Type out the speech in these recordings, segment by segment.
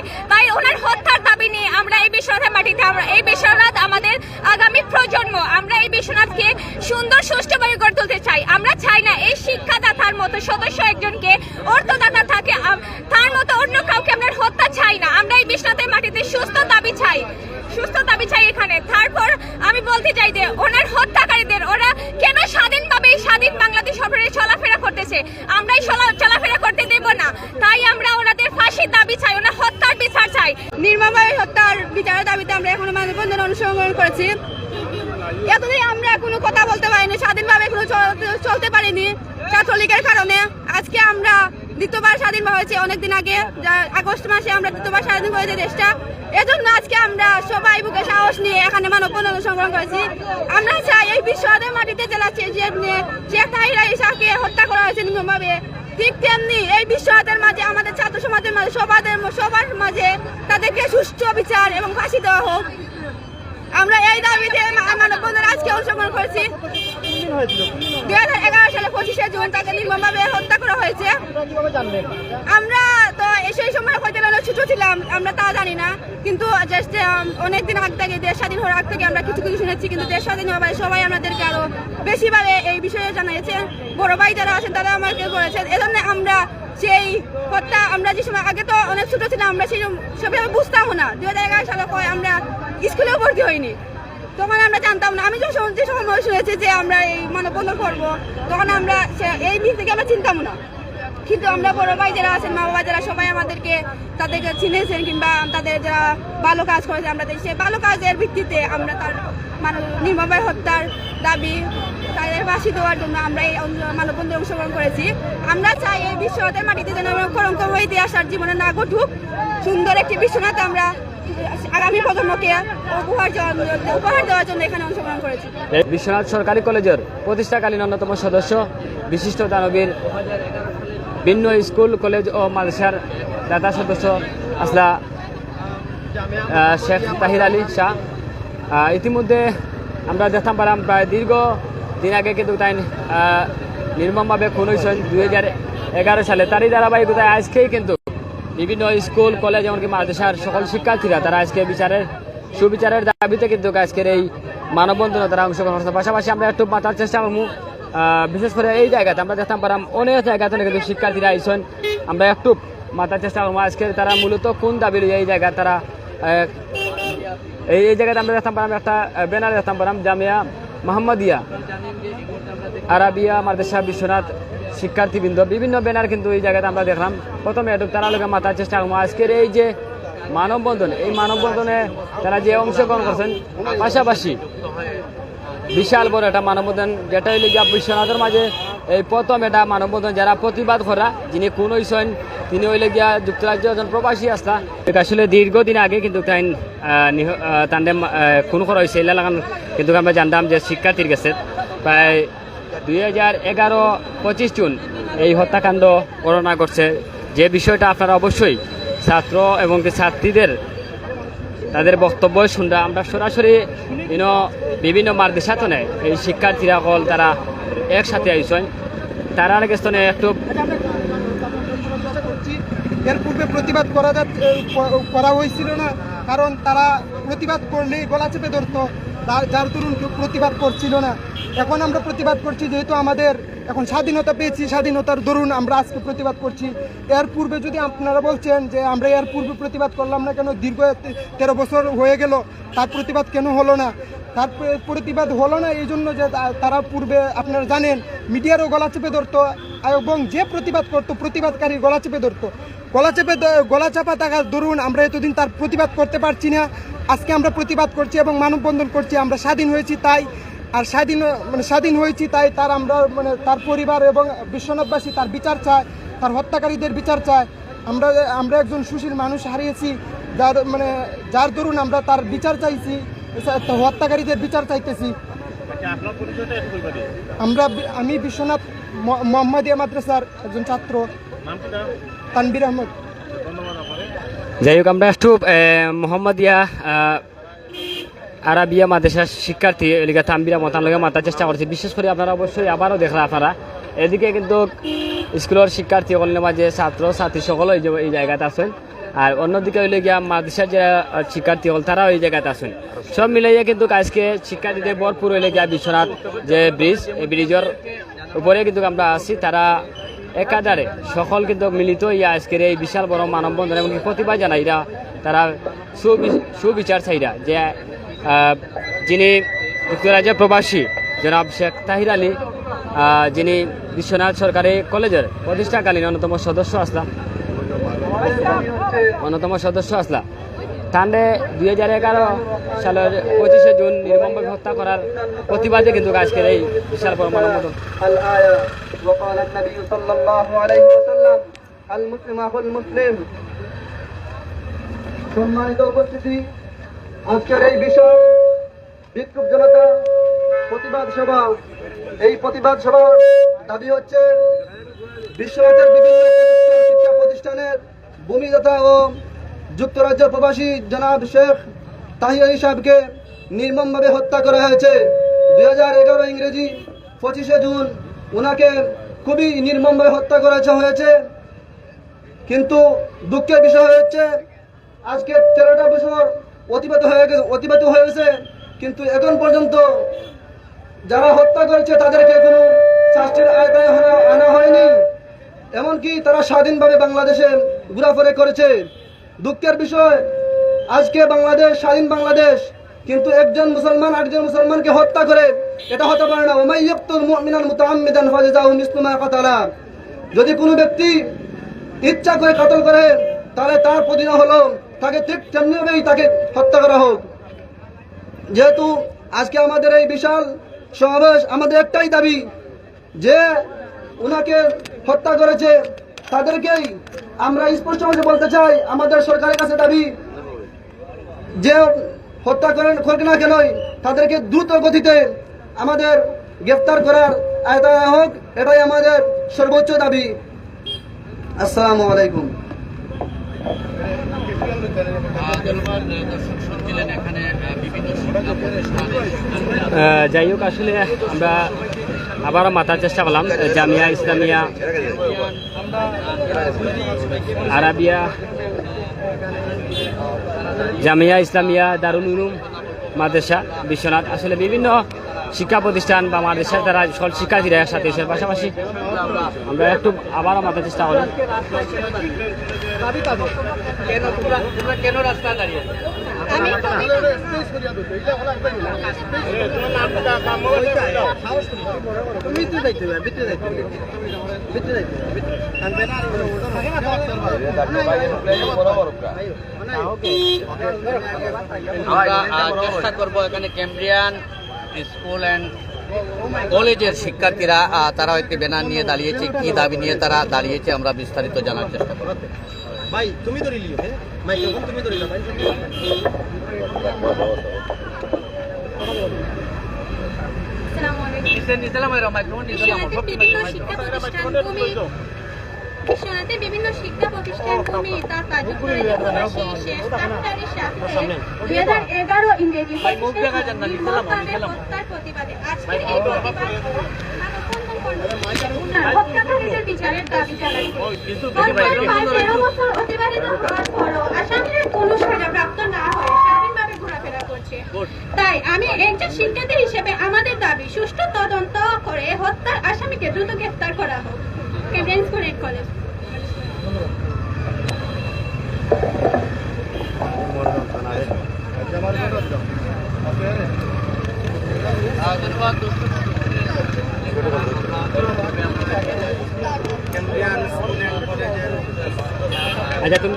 করতেছে তাই ওনার হত্যার দাবি নিয়ে আমরা এই বিশ্বনাথের মাটিতে আমরা এই বিশ্বনাথ আমাদের আগামী প্রজন্ম। আমরা এই বিশ্বনাথকে সুন্দর, সুষ্ঠুভাবে গড়ে তুলতে চাই। আমরা চাই না এই শিক্ষাদাতার মতো সদস্য একজনকে অর্থদাতা থাকে। তার মতো অন্য কাউকে আমরা হত্যা চাই না। আমরা এই বিশ্বনাথের মাটিতে সুস্থ দাবি চাই। সুস্থ দাবি চাই এখানে। তারপর আমি বলতে চাই যে, ওনার হত্যাকারীদের, ওরা কেন স্বাধীনভাবে এই স্বাধীন বাংলাদেশ সরকারে চলাফেরা করতেছে? আমরা এই চলা- চলাফেরা করতে দেব না। তাই আমরা ওনাদের ফাঁসির দাবি চাই। ওনার হত্যার বিচার চাই। নির্মমভাবে হত্যার বিচারের দাবিতে আমরা এখনও মানববন্ধন অনুসরণ করেছি। এতদিন আমরা কোনো কথা বলতে পারিনি, স্বাধীনভাবে কোনো চলতে- পারিনি ছাত্রলীগের কারণে। আজকে আমরা দ্বিতীয়বার স্বাধীন হয়েছে অনেকদিন আগে, যা- আগস্ট মাসে আমরা দ্বিতীয়বার স্বাধীন হয়েছে দেশটা। এজন্য আজকে আমরা সবাই বুকে সাহস নিয়ে এখানে মানববন্ধন সংগ্রহ করেছি। আমরা চাই এই বিশ্বদের মাটিতে জেলা শেখ তাহিরা ইসাকে হত্যা করা হয়েছে নির্মমভাবে। ঠিক তেমনি এই বিশ্বহাতের মাঝে, আমাদের ছাত্র সমাজের মাঝে, সবাদের সবার মাঝে তাদেরকে সুষ্ঠু বিচার এবং ফাঁসি দেওয়া হোক। আমরা এই দাবিতে মানববন্ধন আজকে অংশগ্রহণ করেছি। দুই হাজার এগারো সালে পঁচিশে জুন তাকে নির্মমভাবে হত্যা করা হয়েছে। আমরা তো সেই সময় হয়তো ছোট ছিলাম আমরা তা জানি না। কিন্তু জাস্ট অনেকদিন আগ থেকে দেশ স্বাধীন হওয়ার আগ থেকে আমরা কিছু কিছু শুনেছি কিন্তু দেশ স্বাধীন হওয়ার সবাই আমাদেরকে আরও বেশিভাবে এই বিষয়ে জানিয়েছে বড় ভাই যারা আছেন তারা আমাকে বলেছেন। এজন্য আমরা সেই হত্যা আমরা যে সময় আগে তো অনেক ছোট ছিলাম আমরা সেই বুঝতাম না। দুই হাজার এগারো সালে আমরা স্কুলেও ভর্তি হইনি। তখন আমরা জানতাম না। আমি যে সময় যে সময় শুনেছি যে আমরা এই মানববন্ধন করব, তখন আমরা এই দিক থেকে আমরা চিন্তাম না। কিন্তু আমরা বড় ভাই যারা আছেন, মা বাবা যারা সবাই আমাদেরকে তাদেরকে চিনেছেন কিংবা তাদের যারা ভালো কাজ করেছে, আমরা সেই ভালো কাজের ভিত্তিতে আমরা তার মানব নির্মমভাবে হত্যার দাবি তাদের ফাঁসি দেওয়ার জন্য আমরা এই মানববন্ধনে অংশগ্রহণ করেছি। আমরা চাই এই বিশ্বনাথের মাটিতে যেন কলঙ্ক ইতিহাস জীবনে না ঘটুক। সুন্দর একটি বিশ্বনাথ আমরা প্রজন্মকে উপহার উপহার দেওয়ার জন্য এখানে অংশগ্রহণ করেছি। বিশ্বনাথ সরকারি কলেজের প্রতিষ্ঠাকালীন অন্যতম সদস্য বিশিষ্ট দানবীর ভিন্ন স্কুল, কলেজ ও মাদ্রাসার দাতা সদস্য আসলা শেখ তাহির আলী শাহ। ইতিমধ্যে আমরা দেখতাম পারাম প্রায় দীর্ঘ দিন আগে কিন্তু তাই নির্মমভাবে খুন হয়েছেন দুই হাজার এগারো সালে। তারই ধারাবাহিকতায় আজকেই কিন্তু বিভিন্ন স্কুল, কলেজ, এমনকি মাদ্রাসার সকল শিক্ষার্থীরা তারা আজকে বিচারের, সুবিচারের দাবিতে কিন্তু আজকের এই মানববন্ধনে তারা অংশগ্রহণ করছে। পাশাপাশি আমরা একটু মাতার চেষ্টা করব। বিশেষ করে এই জায়গাতে আমরা দেখতাম পারাম অনেক জায়গাতে কিন্তু শিক্ষার্থীরা আইসেন। আমরা একটু মাতার চেষ্টা করব। আজকে তারা মূলত কোন দাবি এই জায়গা তারা এই জায়গাতে আমরা দেখতাম পারাম একটা ব্যানার দেখতাম পারাম জামিয়া মোহাম্মদিয়া আরাবিয়া মাদ্রাসা, বিশ্বনাথ শিক্ষার্থীবৃন্দ, বিভিন্ন ব্যানার কিন্তু এই জায়গাতে আমরা দেখলাম। প্রথমে একটু তারা লোকে মাথার চেষ্টা করব আজকের এই যে মানববন্ধন, এই মানববন্ধনে তারা যে অংশগ্রহণ করছেন, পাশাপাশি বিশাল বড় একটা মানববন্ধন, যেটা হইলে গিয়া বিশ্বনাথের মাঝে এই প্রথম এটা মানববন্ধন, যারা প্রতিবাদ করা, যিনি কোন হইছেন তিনি হইলে গিয়া যুক্তরাজ্য একজন প্রবাসী এটা আসলে দীর্ঘদিন আগে কিন্তু তাই তান্ডে খুন করা হয়েছে এলা লাগান কিন্তু আমরা জানতাম যে শিক্ষার্থীর কাছে। প্রায় দুই হাজার এগারো পঁচিশ জুন এই হত্যাকাণ্ড ঘটনা করছে। যে বিষয়টা আপনারা অবশ্যই ছাত্র এবং ছাত্রীদের তাদের বক্তব্য শুনরা, আমরা সরাসরি ইনো বিভিন্ন মার্দেশাতনে এই শিক্ষার্থীরা কল তারা একসাথে আইসন। তারা স্তনে একটু এর পূর্বে প্রতিবাদ করা করা হয়েছিল না, কারণ তারা প্রতিবাদ করলে গলা চেপে ধরতো। যার- দরুন কেউ প্রতিবাদ করছিল না। এখন আমরা প্রতিবাদ করছি, যেহেতু আমাদের এখন স্বাধীনতা পেয়েছি, স্বাধীনতার দরুন আমরা আজকে প্রতিবাদ করছি। এর পূর্বে যদি আপনারা বলছেন যে আমরা এর পূর্বে প্রতিবাদ করলাম না কেন, দীর্ঘ তেরো বছর হয়ে গেল, তার প্রতিবাদ কেন হলো না? তার প্রতিবাদ হলো না এই জন্য যে তারা পূর্বে আপনারা জানেন, মিডিয়ারও গলা চেপে ধরতো, এবং যে প্রতিবাদ করতো প্রতিবাদকারী গলা চেপে ধরতো। গলা চেপে গলা চাপা থাকার দরুন আমরা এতদিন তার প্রতিবাদ করতে পারছি না। আজকে আমরা প্রতিবাদ করছি এবং মানববন্ধন করছি আমরা স্বাধীন হয়েছি তাই। আর স্বাধীন মানে স্বাধীন হয়েছি তাই তার আমরা মানে তার পরিবার এবং বিশ্বনাথবাসী তার বিচার চায় তার হত্যাকারীদের বিচার চায়। আমরা আমরা একজন সুশীল মানুষ হারিয়েছি যার মানে যার দরুন আমরা তার বিচার চাইছি হত্যাকারীদের বিচার চাইতেছি। আমরা আমি বিশ্বনাথ মোহাম্মদিয়া মাদ্রাসার একজন ছাত্র। তানবির আহমদ। যাই হোক, আমরা একটু মোহাম্মদিয়া আরাবিয়া মাদ্রাসার শিক্ষার্থী এলিকা তাম্বিরা মতান মাতার চেষ্টা করছি। বিশেষ করে আপনারা অবশ্যই আবারও দেখলা আপনারা। এদিকে কিন্তু স্কুলের শিক্ষার্থী সকলের মাঝে ছাত্র, ছাত্রী সকল এই জায়গাতে আছেন। আর অন্যদিকে হইলে গিয়া মাদ্রাসার যারা শিক্ষার্থী হল তারাও এই জায়গাতে আসেন সব মিলাইয়া কিন্তু আজকে শিক্ষার্থীদের ভরপুর হইলে গিয়া বিশ্বনাথ যে ব্রিজ, এই ব্রিজের উপরে কিন্তু আমরা আছি। তারা একাধারে সকল কিন্তু মিলিত ইয়া আজকের এই বিশাল বড় মানববন্ধন এমনকি প্রতিভা জানাইরা তারা সুবি- সুবিচার চাইরা যে যিনি যুক্তরাজ্যের প্রবাসী, জনাব শেখ তাহির আলী যিনি বিশ্বনাথ সরকারি কলেজের প্রতিষ্ঠাকালীন অন্যতম সদস্য আসলা অন্যতম সদস্য আসলা তাহলে দুই হাজার এগারো সালের পঁচিশে জুন নির্মমভাবে হত্যা করার প্রতিবাদে কিন্তু আজকের এই বিশাল পরিমাণ সম্মানিত উপস্থিতি, আজকের এই বিষয় বিক্ষুব্ধ জনতা প্রতিবাদ সভা, এই প্রতিবাদ সভার দাবি হচ্ছে বিশ্বভারতের বিভিন্ন প্রতিষ্ঠানের ভূমি তথা ও যুক্তরাজ্য প্রবাসী জনাব শেখ আলী সাহেবকে নির্মমভাবে হত্যা করা হয়েছে। দুই হাজার এগারো ইংরেজি পঁচিশে জুন ওনাকে খুবই নির্মমভাবে হত্যা করা হয়েছে। কিন্তু দুঃখের বিষয় হচ্ছে, আজকে তেরোটা বছর অতিবাহিত হয়ে গেছে অতিবাহিত হয়েছে। কিন্তু এখন পর্যন্ত যারা হত্যা করেছে তাদেরকে কোনো শাস্তির আয়তায় আনা হয়নি। এমনকি তারা স্বাধীনভাবে বাংলাদেশে ঘোরাফেরা করেছে। দুঃখের বিষয়, আজকে বাংলাদেশ, স্বাধীন বাংলাদেশ, কিন্তু একজন মুসলমান আরেকজন মুসলমানকে হত্যা করে, এটা হতে পারে না। ওমাইয়াক্তুল মুমিনান মুতাআম্মিদান কাতালা। যদি কোনো ব্যক্তি ইচ্ছা করে কতল করে, তাহলে তার প্রতিনা হলো তাকে ঠিক তেমনিভাবেই তাকে হত্যা করা হোক। যেহেতু আজকে আমাদের এই বিশাল সমাবেশ, আমাদের একটাই দাবি যে ওনাকে হত্যা করেছে তাদেরকেই আমরা স্পষ্টভাবে বলতে চাই, আমাদের সরকারের কাছে দাবি, যে হত্যা করেন করুক না তাদেরকে দ্রুত গতিতে আমাদের গ্রেফতার করার আয়তায় হোক, এটাই আমাদের সর্বোচ্চ দাবি। আসসালামু আলাইকুম। যাই হোক, আসলে আমরা আবারও মাথার চেষ্টা করলাম জামিয়া, ইসলামিয়া, আরাবিয়া, জামিয়া, ইসলামিয়া, দারুল উলুম, মাদ্রাসা, বিশ্বনাথ। আসলে বিভিন্ন শিক্ষা প্রতিষ্ঠান বা মাদ্রাসায় তারা সকল শিক্ষার্থীরা একসাথে এসে পাশাপাশি আমরা একটু আবারও মাথার চেষ্টা আমরা চেষ্টা করব এখানে ক্যাম্ব্রিয়ান স্কুল অ্যান্ড কলেজের শিক্ষার্থীরা তারা একটি ব্যানার নিয়ে দাঁড়িয়েছে কি দাবি নিয়ে তারা দাঁড়িয়েছে আমরা বিস্তারিত জানার চেষ্টা করব। ভাই তুমি ধরে লিও হ্যাঁ? মাইক্রোফোন তুমি ধরে ভাই। আসসালামু আলাইকুম বিশ্বনাথের বিভিন্ন শিক্ষা প্রতিষ্ঠান ভূমি বিভিন্ন শিক্ষা প্রতিষ্ঠান ভূমি তার কার্যক্রমে প্রবাসী শেষ ডাক্তারের সাথে দুই হাজার এগারো ইংরেজি নির্মমভাবে হত্যার প্রতিবাদে। আজকের এই প্রতিবাদ তাই আমি একজন শিক্ষার্থী হিসেবে আমাদের দাবি সুষ্ঠু তদন্ত করে হত্যার আসামিকে দ্রুত গ্রেফতার করা হোক স্কুল এন্ড কলেজ আচ্ছা তুমি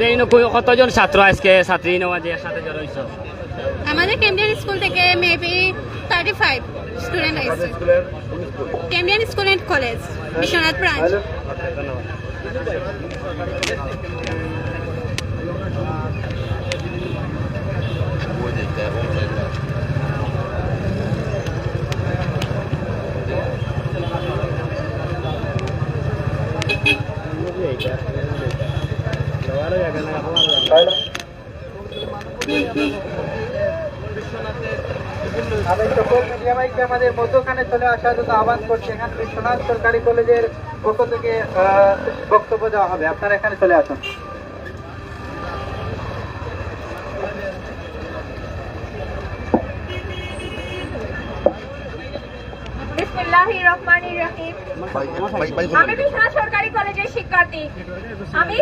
কতজন ছাত্র আজকে? ছাত্রী যে সাথে জড়ো হইছো আমাদের কেমব্রিয়ান স্কুল থেকে মেবি থার্টি ফাইভ স্টুডেন্ট আছে। Cambrian school and college Biswanath branch সেখানে আসার জন্য আহ্বান করছি। এখানে বিশ্বনাথ সরকারি কলেজের পক্ষ থেকে বক্তব্য দেওয়া হবে। আপনারা এখানে চলে আসুন। আমি বিশ্বনাথ সরকারি কলেজের শিক্ষার্থী। আমি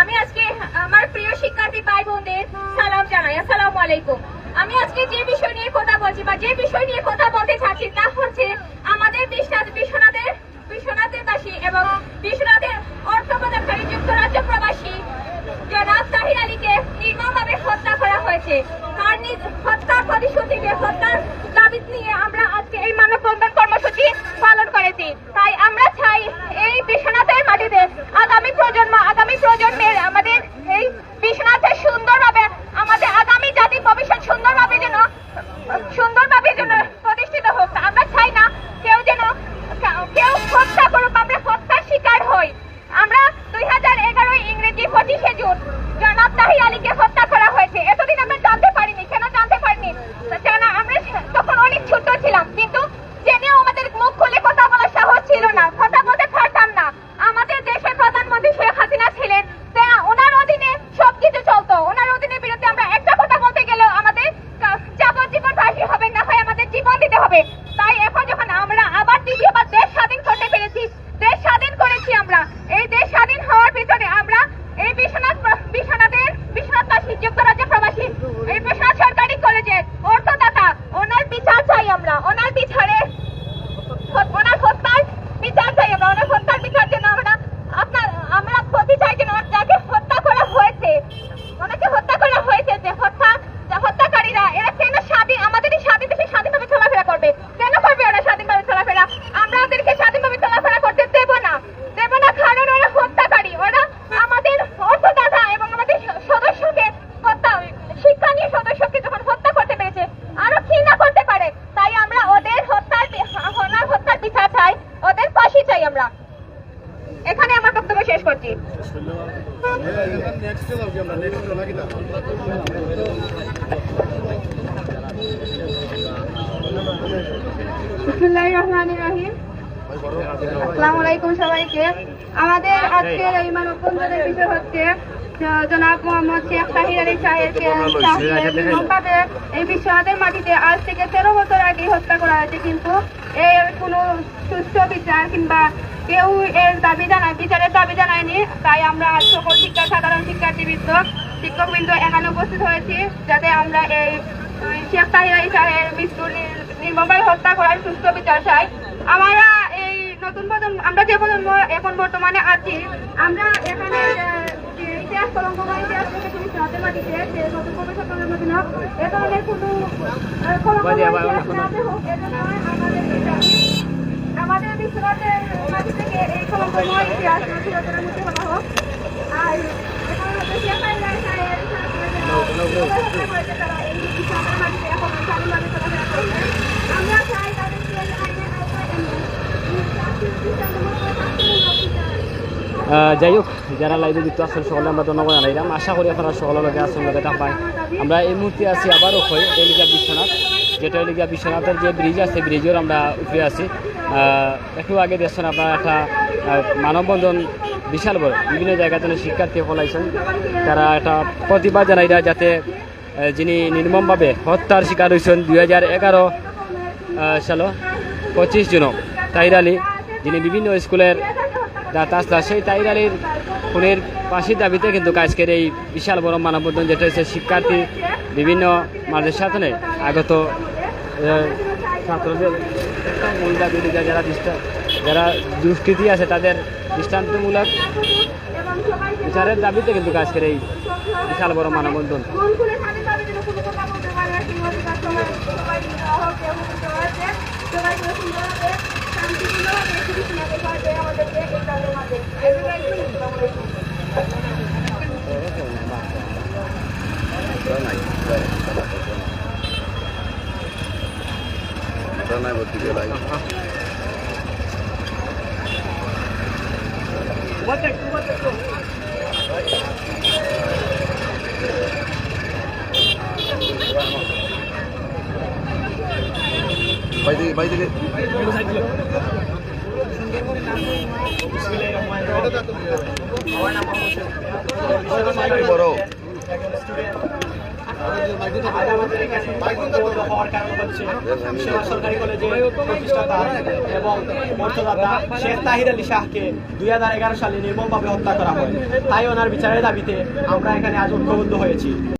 আমি আজকে আমার প্রিয় শিক্ষার্থী ভাই বোনদের সালাম জানাই। আসসালামু আলাইকুম। আমি আজকে যে বিষয় নিয়ে কথা বলছি বা যে বিষয় নিয়ে কথা বলতে চাচ্ছি তা হচ্ছে আমাদের বিশ্বনাথ বিশ্বনাথের বিশ্বনাথের বাসী এবং বিশ্বনাথের অর্থ প্রদানকারী যুক্তরাজ্য প্রবাসী জনাব তাহির আলীকে নির্মমভাবে হত্যা করা হয়েছে। হত্যার প্রতিশ্রুতিকে হত্যার দাবি নিয়ে আমরা আজকে এই মানববন্ধন কর্মসূচি পালন করেছি। তাই আমরা চাই এই বিশ্বনাথের মাটিতে আগামী প্রজন্ম আগামী প্রজন্মের আমাদের এই বিশ্বনাথের সুন্দরভাবে আমাদের আগামী জাতি ভবিষ্যৎ সুন্দরভাবে যেন সুন্দরভাবে যেন প্রতিষ্ঠিত হোক আমরা চাই না কেউ যেন কেউ হত্যা করুক আমরা হত্যার শিকার হই আমরা দুই হাজার এগারো ইংরেজি পঁচিশে জুন জনাব তাহি আলীকে হত্যা করা হয়েছে এতদিন আমরা জানতে পারিনি কেন জানতে পারিনি কেন আমরা তখন অনেক ছোট ছিলাম কিন্তু জেনেও আমাদের মুখ খুলে কথা বলার সাহস ছিল না কথা বলতে পারতাম না আমাদের দেশের প্রধানমন্ত্রী শেখ হাসিনা ছিলেন তা ওনার অধীনে সবকিছু চলতো ওনার অধীনের বিরুদ্ধে আমরা একটা কথা বলতে গেলেও আমাদের কা- যাবজ্জীবন ফাঁসি হবে না হয় আমাদের জীবন দিতে হবে তাই এখন যখন আমরা আবার দ্বিতীয়বার দেশ স্বাধীন করতে পেরেছি দেশ স্বাধীন করেছি আমরা এই দেশ স্বাধীন হওয়ার পিছনে আমরা এই বিশ্বনাথ প্র- বিশ্বনাথের বিশ্বনাথবাসী যুক্তরাজ্য প্রবাসী এই বিশ্বনাথ সরকারি কলেজের অর্থদাতা ওনার বিচার চাই আমরা ওনার বিচারে ওনার হত্যার বিচার চাই আমরা ওনার হত্যার বিচার জন্য আমরা আপনার আমরা প্রতি চাই যেন যাকে হত্যা করা হয়েছে ওনাকে হত্যা করা হয়েছে যে হত্যা যে হত্যাকারীরা এরা কেন স্বাধীন আমাদের এই স্বাধীন দেশে স্বাধীনভাবে চলাফেরা করবে কেন করবে ওরা স্বাধীনভাবে চলাফেরা আমরা ওদেরকে স্বাধীনভাবে চলাফেরা করতে দেব না দেব না কারণ ওরা হত্যাকারী ওরা আমাদের অর্থদাতা এবং আমাদের স- সদস্যকে হত্যা শিক্ষা নিয়ে সদস্যকে যখন হত্যা করতে পেরেছে আরও কি না করতে পারে তাই আমরা ওদের হত্যার বি- ওনার হত্যার বিচার চাই ওদের ফাঁসি চাই আমরা এখানে আমার বক্তব্য শেষ করছি বিসমিল্লাহির রহমানির রহিম আসসালামু আলাইকুম সবাইকে। আমাদের আজকের এই মানববন্ধনের বিষয় হচ্ছে জনাব মোহাম্মদ শেখ তাহির আলী সাহেবকে এই বিশ্বনাথের মাটিতে আজ থেকে তেরো বছর আগে হত্যা করা হয়েছে কিন্তু এর কোনো সুষ্ঠু বিচার কিংবা কেউ এর দাবি জানায় বিচারের দাবি জানায়নি। তাই আমরা আজ সকল শিক্ষা সাধারণ শিক্ষার্থীবৃন্দ শিক্ষকবৃন্দ এখানে উপস্থিত হয়েছি যাতে আমরা এই শেখ তাহির আলী সাহেবের মৃত্যু নির- নির্মমভাবে হত্যা করার সুষ্ঠু বিচার চাই। আমরা নতুন প্রজন্ম আমরা যে প্রজন্ম এখন বর্তমানে আছি আমরা এখানে ইতিহাস কলঙ্কময় ইতিহাস থেকে তুমি যে নতুন প্রবেশকের মধ্যে না এ ধরনের কোনো হোক এজন্য আমাদের আমাদের বিশ্বনাথের থেকে এই কলঙ্কময় ইতিহাস হোক। আর এখানে হচ্ছে শেখ হাসিনা সাহেব তারা এই বিশ্বনাথের মাটিতে এখন স্বাধীনভাবে চলাফেরা করছে আমরা চাই তাদেরকে আইনের আওতায় এনে আহ, যাই হোক, যারা লাইভে যুক্ত আছেন সকলে আমরা ধন্যবাদ জানাইলাম। আশা করি আপনারা সকলের লগে আসুন লগে পাই। আমরা এই মুহূর্তে আছি আবারও হই এলিগা বিশ্বনাথ। যেটা এলিগা বিশ্বনাথের যে ব্রিজ আছে ব্রিজের আমরা উপরে আছি। একটু আগে দেখছেন আপনারা একটা মানববন্ধন বিশাল বড়। বিভিন্ন জায়গা থেকে শিক্ষার্থী হলাইছেন তারা একটা প্রতিবাদ জানাইরা যাতে যিনি নির্মমভাবে হত্যার শিকার হয়েছেন দুই হাজার এগারো সাল পঁচিশ জন তাহির আলী, যিনি বিভিন্ন স্কুলের দাতা সেই তাহির আলীর খুনের ফাঁসির দাবিতে কিন্তু আজকের এই বিশাল বড় মানববন্ধন যেটা হচ্ছে শিক্ষার্থী বিভিন্ন মাদ্রাসা সাথে আগত ছাত্রদের মূল দাবি যারা যারা দুষ্কৃতি আছে তাদের দৃষ্টান্তমূলক বিচারের দাবিতে কিন্তু আজকের এই বিশাল বড় মানববন্ধন। জেলায় বাড়ি থেকে বাড়ি থেকে বড় হওয়ার কারণ হচ্ছে প্রতিষ্ঠাতা এবং শেখ আলী শাহকে দুই হাজার এগারো সালে নির্মমভাবে হত্যা করা হয় তাই ওনার বিচারের দাবিতে আমরা এখানে আজ ঐক্যবদ্ধ হয়েছি